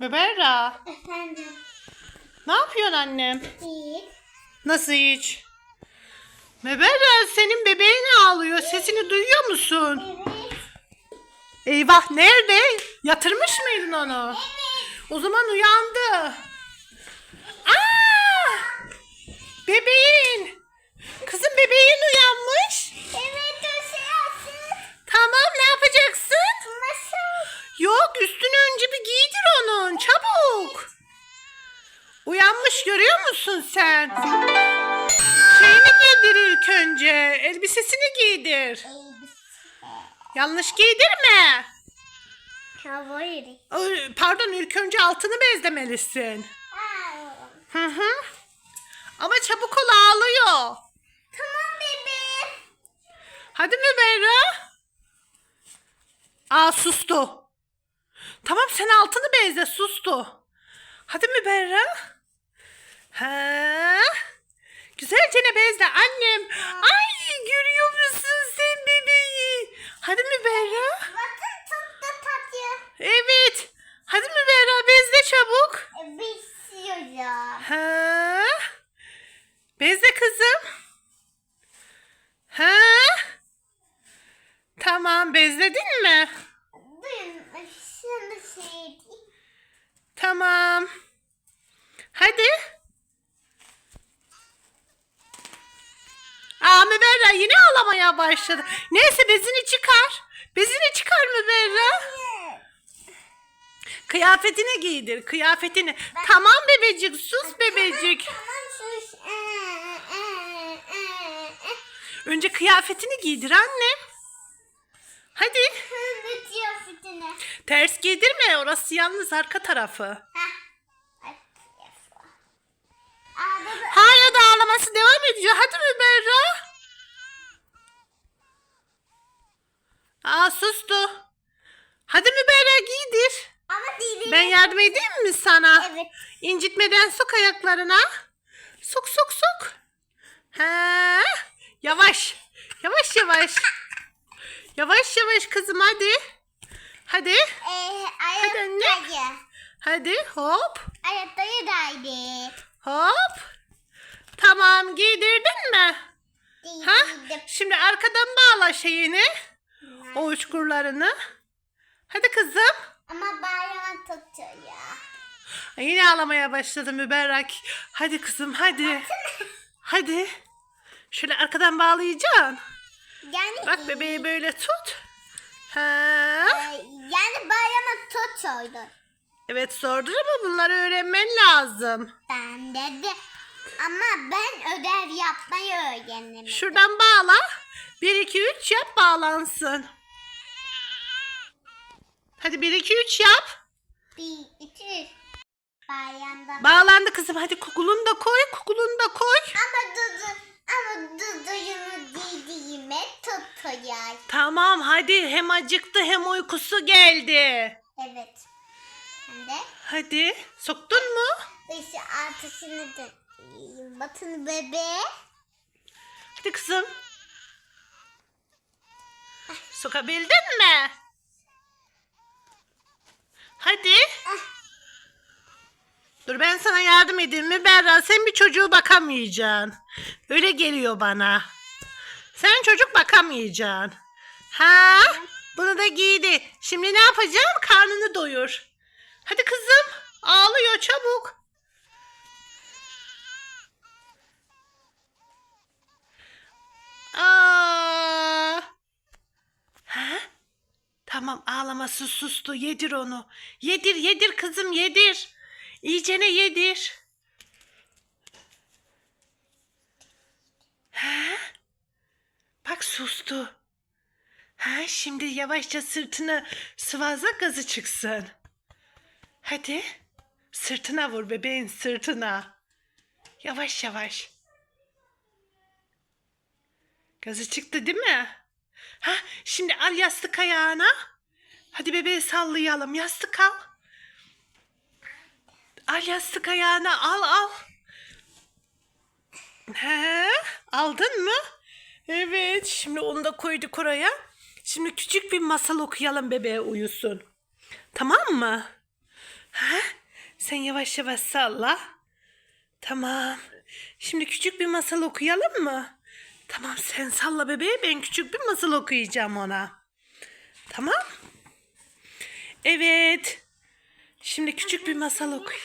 Beberra, Efendim. ne yapıyorsun annem? İyi. Nasıl hiç? Beberra, senin bebeğin ağlıyor. Sesini duyuyor musun? Evet. Eyvah, nerede? Yatırmış mıydın onu? O zaman uyandı. Önce. Elbisesini giydir. Yanlış giydirme. Havayı. Ay, Pardon ilk önce altını bezlemelisin. Hı hı. Ama çabuk ol ağlıyor. Tamam bebeğim. Hadi Müberra. Aa sustu. Tamam sen altını bezle sustu. Hadi Müberra. Ha? Güzelce ne bezle annem. Ay görüyor musun sen bebeği? Hadi Müberra. Bakın çok da tatlı. Evet. Hadi Müberra bezle çabuk. Besiyorum. Ha? Bezle kızım. Ha? Tamam bezledin mi? Şunu şey. Tamam. Hadi. Aa Müberra yine ağlamaya başladı. Neyse bezini çıkar. Bezini çıkar Müberra. Kıyafetini giydir kıyafetini. Tamam bebecik sus bebecik. Ee, ee, ee. Önce kıyafetini giydir annem. Hadi. Ters giydirme orası yalnız arka tarafı. Heh. Ay, yapma. Aa, baba. Hala da ağlaması devam ediyor. Hadi Müberra. Aa sustu. Hadi Müberra giydir. Ama değil. Ben yardım edeyim mi sana? Evet. İncitmeden sok ayaklarına. Sok sok sok. Ha, yavaş. Yavaş yavaş. Yavaş yavaş kızım hadi. Hadi. Ee, Hadi anne. Hadi hop. Ayaktayı daydı. Hop. Tamam giydirdin mi? Ha? Değildim. Şimdi arkadan bağla şeyini. O uçkurlarını. Hadi kızım. Ama bayram tutuyor. Ay, Yine ağlamaya başladı Müberrak. Hadi kızım hadi. Hadi. Şöyle arkadan bağlayacaksın. Yani Bak bebeği böyle tut. Ha. Ee, yani bayrama tutuyordu. Evet zordur ama bunları öğrenmen lazım. Ben dedi. Ama ben ödev yapmayı öğrendim. Şuradan bağla. 1 2 3 yap bağlansın. Hadi 1 2 3 yap. Bir, iki, üç. Bayramda. Bağlandı kızım. Hadi kukulunu da koy. Kukulunu da koy. ama dudu, ama duduyunu giydiğime tutuyor. Tamam hadi. Hem acıktı hem uykusu geldi. Evet. Hem de Hadi. Soktun mu? dışı artışını da batın bebeğe. Hadi kızım. Sokabildin mi? Hadi. Dur ben sana yardım edeyim mi Berra? Sen bir çocuğu bakamayacaksın. Öyle geliyor bana. Sen çocuk bakamayacaksın. Ha? Bunu da giydi. Şimdi ne yapacaksın? Karnını doyur. Hadi kızım. Ağlıyor çabuk. Tamam ağlaması sustu. Yedir onu. Yedir yedir kızım yedir. İyicene yedir. Ha? Bak sustu. Ha, şimdi yavaşça sırtını sıvazla gazı çıksın. Hadi. Sırtına vur bebeğin sırtına. Yavaş yavaş. Gazı çıktı değil mi? Ha, şimdi al yastık ayağına. Hadi bebeği sallayalım. Yastık al. Al yastık ayağına al al. He, aldın mı? Evet, şimdi onu da koyduk oraya. Şimdi küçük bir masal okuyalım bebeğe uyusun. Tamam mı? Ha? Sen yavaş yavaş salla. Tamam. Şimdi küçük bir masal okuyalım mı? Tamam sen salla bebeğe ben küçük bir masal okuyacağım ona. Tamam. Evet. Şimdi küçük bir masal okuy.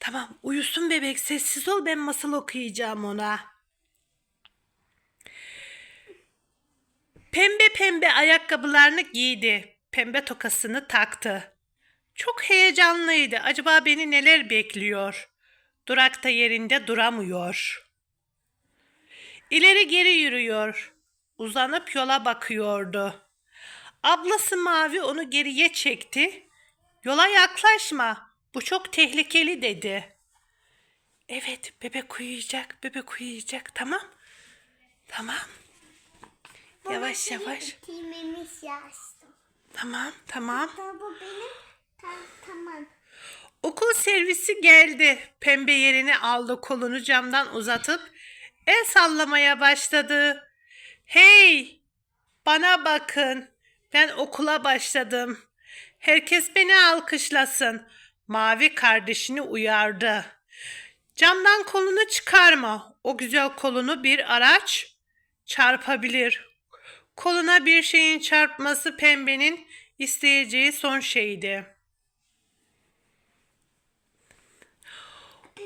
Tamam uyusun bebek sessiz ol ben masal okuyacağım ona. Pembe pembe ayakkabılarını giydi. Pembe tokasını taktı. Çok heyecanlıydı. Acaba beni neler bekliyor? Durakta yerinde duramıyor. İleri geri yürüyor. Uzanıp yola bakıyordu. Ablası Mavi onu geriye çekti. Yola yaklaşma. Bu çok tehlikeli dedi. Evet, bebek uyuyacak, bebek uyuyacak. Tamam. Tamam. Yavaş yavaş. Yazdım. Tamam, tamam. Bu benim. Tamam. tamam. Okul servisi geldi. Pembe yerini aldı kolunu camdan uzatıp el sallamaya başladı. Hey! Bana bakın. Ben okula başladım. Herkes beni alkışlasın. Mavi kardeşini uyardı. Camdan kolunu çıkarma. O güzel kolunu bir araç çarpabilir. Koluna bir şeyin çarpması pembenin isteyeceği son şeydi.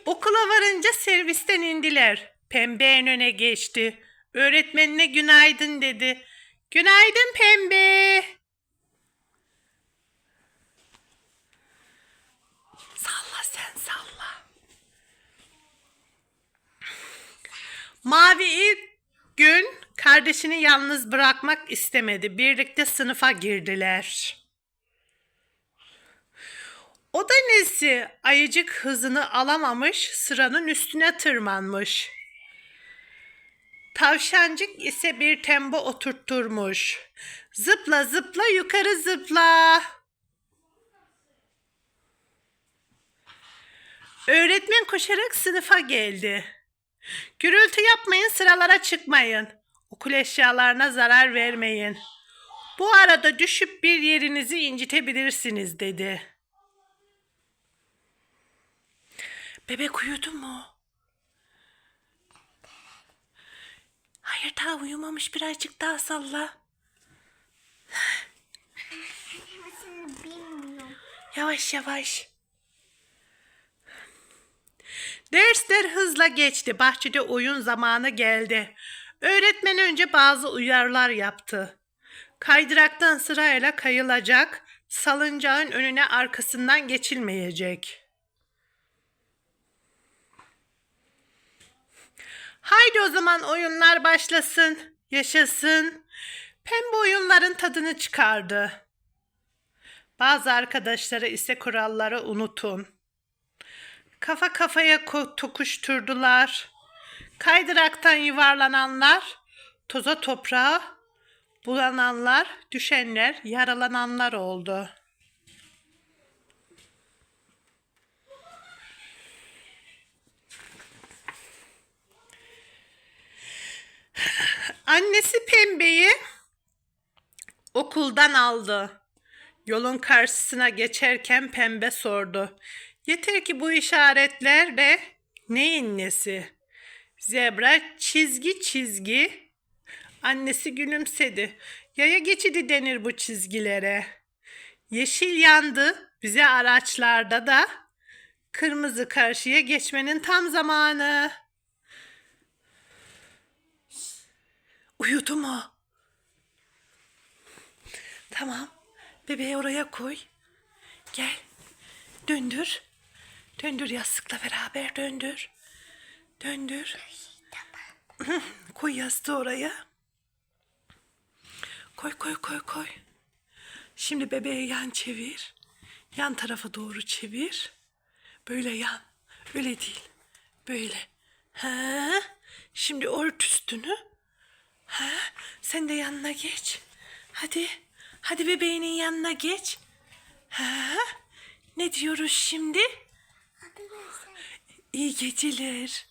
Okula varınca servisten indiler. Pembe en öne geçti. Öğretmenine günaydın dedi. Günaydın pembe. Salla sen salla. Mavi ilk gün kardeşini yalnız bırakmak istemedi. Birlikte sınıfa girdiler. O da nesi? Ayıcık hızını alamamış, sıranın üstüne tırmanmış. Tavşancık ise bir tembo oturtturmuş. Zıpla zıpla yukarı zıpla. Öğretmen koşarak sınıfa geldi. Gürültü yapmayın, sıralara çıkmayın. Okul eşyalarına zarar vermeyin. Bu arada düşüp bir yerinizi incitebilirsiniz dedi. Bebek uyudu mu? Hayır daha uyumamış birazcık daha salla. Yavaş yavaş. Dersler hızla geçti. Bahçede oyun zamanı geldi. Öğretmen önce bazı uyarılar yaptı. Kaydıraktan sırayla kayılacak, salıncağın önüne arkasından geçilmeyecek. Haydi o zaman oyunlar başlasın, yaşasın. Pembe oyunların tadını çıkardı. Bazı arkadaşları ise kuralları unutun. Kafa kafaya tokuşturdular. Kaydıraktan yuvarlananlar, toza toprağa bulananlar, düşenler, yaralananlar oldu. Annesi Pembe'yi okuldan aldı. Yolun karşısına geçerken Pembe sordu. Yeter ki bu işaretler de neyin nesi? Zebra çizgi çizgi. Annesi gülümsedi. Yaya geçidi denir bu çizgilere. Yeşil yandı bize araçlarda da. Kırmızı karşıya geçmenin tam zamanı. Uyudu mu? Tamam. Bebeği oraya koy. Gel. Döndür. Döndür yastıkla beraber döndür. Döndür. koy yastığı oraya. Koy koy koy koy. Şimdi bebeği yan çevir. Yan tarafa doğru çevir. Böyle yan. Öyle değil. Böyle. Ha? Şimdi ört üstünü. Ha? Sen de yanına geç. Hadi. Hadi bebeğinin yanına geç. Ha? Ne diyoruz şimdi? İyi geceler.